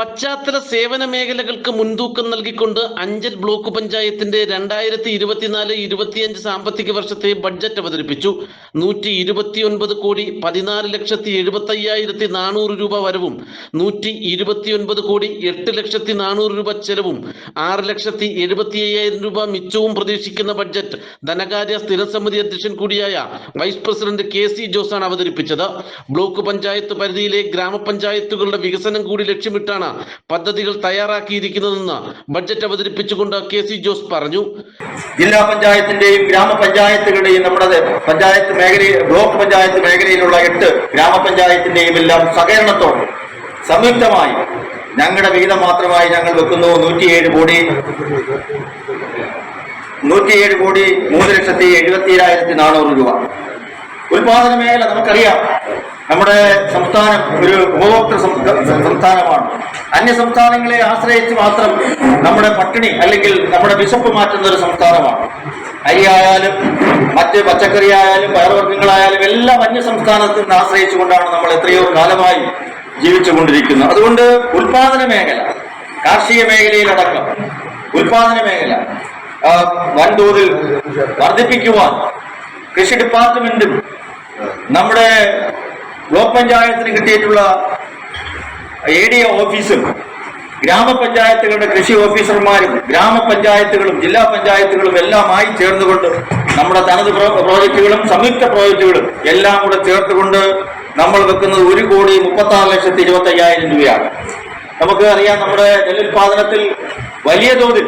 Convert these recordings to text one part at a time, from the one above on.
പശ്ചാത്തല സേവന മേഖലകൾക്ക് മുൻതൂക്കം നൽകിക്കൊണ്ട് അഞ്ചൽ ബ്ലോക്ക് പഞ്ചായത്തിന്റെ രണ്ടായിരത്തി ഇരുപത്തിനാല് ഇരുപത്തിയഞ്ച് സാമ്പത്തിക വർഷത്തെ ബഡ്ജറ്റ് അവതരിപ്പിച്ചു. നൂറ്റി ഇരുപത്തിയൊൻപത് കോടി പതിനാല് ലക്ഷത്തി എഴുപത്തി അയ്യായിരത്തി നാനൂറ് രൂപ വരവും. നൂറ്റി ഇരുപത്തിയൊൻപത് കോടി എട്ട് ലക്ഷത്തി നാനൂറ് രൂപ ചെലവും. ആറ് ലക്ഷത്തി എഴുപത്തി അയ്യായിരം രൂപ മിച്ചവും പ്രതീക്ഷിക്കുന്ന ബഡ്ജറ്റ് ധനകാര്യ സ്ഥിരസമിതി അധ്യക്ഷൻ കൂടിയായ വൈസ് പ്രസിഡന്റ് കെ സി ജോസാണ് അവതരിപ്പിച്ചത്. ബ്ലോക്ക് പഞ്ചായത്ത് പരിധിയിലെ ഗ്രാമപഞ്ചായത്തുകളുടെ വികസനം കൂടി ലക്ഷ്യമിട്ടാണ് പദ്ധതികൾ തയ്യാറാക്കിയിരിക്കുന്നതെന്ന് ബഡ്ജറ്റ് അവതരിപ്പിച്ചുകൊണ്ട് കെ സി ജോസ് പറഞ്ഞു. ജില്ലാ പഞ്ചായത്തിന്റെയും ഗ്രാമപഞ്ചായത്തുകളുടെയും നമ്മുടെ പഞ്ചായത്ത് മേഖല ബ്ലോക്ക് പഞ്ചായത്ത് മേഖലയിലുള്ള എട്ട് ഗ്രാമപഞ്ചായത്തിന്റെയും എല്ലാം സഹകരണത്തോടെ സംയുക്തമായി ഞങ്ങളുടെ വിഹിതം മാത്രമായി ഞങ്ങൾ വെക്കുന്നു. നൂറ്റിയേഴ് കോടി നൂറ്റിയേഴ് കോടി മൂന്ന് ലക്ഷത്തി എഴുപത്തിയേഴായിരത്തി നാനൂറ് രൂപ. ഉൽപാദന മേഖല നമുക്കറിയാം. നമ്മുടെ സംസ്ഥാനം ഒരു ഉപഭോക്തൃ സംസ്ഥാനമാണ്. അന്യ സംസ്ഥാനങ്ങളെ ആശ്രയിച്ച് മാത്രം നമ്മുടെ പട്ടിണി അല്ലെങ്കിൽ നമ്മുടെ വിശപ്പ് മാറ്റുന്ന ഒരു സംസ്ഥാനമാണ്. അരി ആയാലും മറ്റ് പച്ചക്കറി ആയാലും പയർവർഗങ്ങളായാലും എല്ലാം അന്യ സംസ്ഥാനത്തിൽ നിന്ന് ആശ്രയിച്ചുകൊണ്ടാണ് നമ്മൾ എത്രയോ കാലമായി ജീവിച്ചുകൊണ്ടിരിക്കുന്നത്. അതുകൊണ്ട് ഉൽപാദന മേഖല കാർഷിക മേഖലയിലടക്കം ഉൽപാദന മേഖല വൻതോതിൽ വർദ്ധിപ്പിക്കുവാൻ കൃഷി ഡിപ്പാർട്ട്മെന്റും നമ്മുടെ ബ്ലോക്ക് പഞ്ചായത്തിന് കിട്ടിയിട്ടുള്ള എ ഡി ഓഫീസും ഗ്രാമപഞ്ചായത്തുകളുടെ കൃഷി ഓഫീസർമാരും ഗ്രാമപഞ്ചായത്തുകളും ജില്ലാ പഞ്ചായത്തുകളും എല്ലാമായി ചേർന്നുകൊണ്ട് നമ്മുടെ തനത് പ്രോജക്റ്റുകളും സംയുക്ത പ്രോജക്റ്റുകളും എല്ലാം കൂടെ ചേർത്തുകൊണ്ട് നമ്മൾ വെക്കുന്നത് ഒരു കോടി മുപ്പത്തി ആറ് ലക്ഷത്തി ഇരുപത്തി അയ്യായിരം രൂപയാണ്. നമുക്ക് അറിയാം നമ്മുടെ നെല്ലുൽപാദനത്തിൽ വലിയ തോതിൽ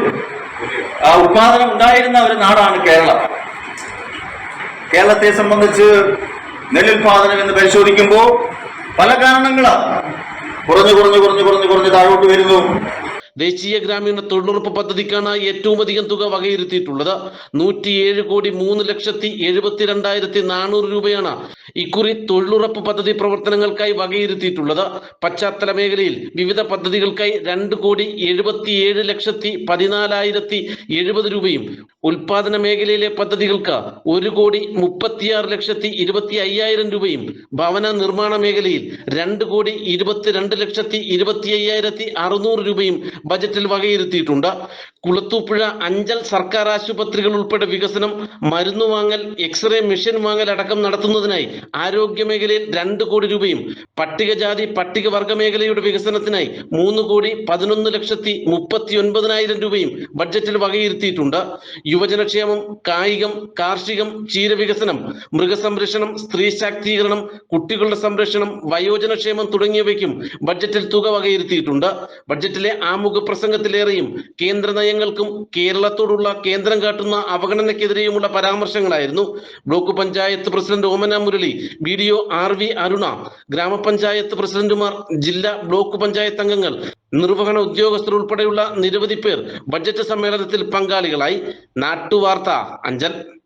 ഉത്പാദനം ഉണ്ടായിരുന്ന ഒരു നാടാണ് കേരളം. കേരളത്തെ സംബന്ധിച്ച് നെല്ലുൽപാദനം എന്ന് പരിശോധിക്കുമ്പോൾ പല കാരണങ്ങളാണ്. കുറഞ്ഞു കുറഞ്ഞു കുറഞ്ഞു കുറഞ്ഞു കുറഞ്ഞ് താഴോട്ട് വരുന്നു. ദേശീയ ഗ്രാമീണ തൊഴിലുറപ്പ് പദ്ധതിക്കാണ് ഏറ്റവും അധികം തുക വകയിരുത്തിയിട്ടുള്ളത്. നൂറ്റിയേഴ് കോടി മൂന്ന് ലക്ഷത്തി എഴുപത്തിരണ്ടായിരത്തി നാനൂറ് രൂപയാണ് ഇക്കുറി തൊഴിലുറപ്പ് പദ്ധതി പ്രവർത്തനങ്ങൾക്കായി വകയിരുത്തിയിട്ടുള്ളത്. പശ്ചാത്തല മേഖലയിൽ വിവിധ പദ്ധതികൾക്കായി രണ്ട് കോടി എഴുപത്തിയേഴ് ലക്ഷത്തി പതിനാലായിരത്തി എഴുപത് രൂപയും ഉൽപാദന മേഖലയിലെ പദ്ധതികൾക്ക് ഒരു കോടി മുപ്പത്തിയാറ് ലക്ഷത്തി ഇരുപത്തി അയ്യായിരം രൂപയും ഭവന നിർമ്മാണ മേഖലയിൽ രണ്ട് കോടി ഇരുപത്തിരണ്ട് ലക്ഷത്തി ഇരുപത്തി അയ്യായിരത്തി അറുന്നൂറ് രൂപയും ബജറ്റിൽ വകയിരുത്തിയിട്ടുണ്ട്. കുളത്തൂപ്പുഴ അഞ്ചൽ സർക്കാർ ആശുപത്രികൾ ഉൾപ്പെടെ വികസനം മരുന്ന് വാങ്ങൽ എക്സ്റേ മെഷീൻ വാങ്ങൽ അടക്കം നടത്തുന്നതിനായി ആരോഗ്യ മേഖലയിൽ രണ്ട് കോടി രൂപയും പട്ടികജാതി പട്ടികവർഗ മേഖലയുടെ വികസനത്തിനായി മൂന്ന് കോടി പതിനൊന്ന് ലക്ഷത്തി മുപ്പത്തി ഒൻപതിനായിരം രൂപയും ബഡ്ജറ്റിൽ വകയിരുത്തിയിട്ടുണ്ട്. യുവജനക്ഷേമം കായികം കാർഷികം ക്ഷീരവികസനം മൃഗസംരക്ഷണം സ്ത്രീ ശാക്തീകരണം കുട്ടികളുടെ സംരക്ഷണം വയോജനക്ഷേമം തുടങ്ങിയവയ്ക്കും ബഡ്ജറ്റിൽ തുക വകയിരുത്തിയിട്ടുണ്ട്. ബഡ്ജറ്റിലെ ആമുഖ പ്രസംഗത്തിലേറെയും കേന്ദ്ര നയങ്ങൾക്കും കേരളത്തോടുള്ള കേന്ദ്രം കാട്ടുന്ന അവഗണനയ്ക്കെതിരെയുമുള്ള പരാമർശങ്ങളായിരുന്നു. Block panchayat president Omana Murali B D O R V Aruna ഗ്രാമപഞ്ചായത്ത് പ്രസിഡന്റുമാർ ജില്ലാ ബ്ലോക്ക് പഞ്ചായത്ത് അംഗങ്ങൾ നിർവഹണ ഉദ്യോഗസ്ഥർ ഉൾപ്പെടെയുള്ള നിരവധി പേർ ബജറ്റ് സമ്മേളനത്തിൽ പങ്കാളികളായി. നാട്ടുവാർത്ത അഞ്ചൽ.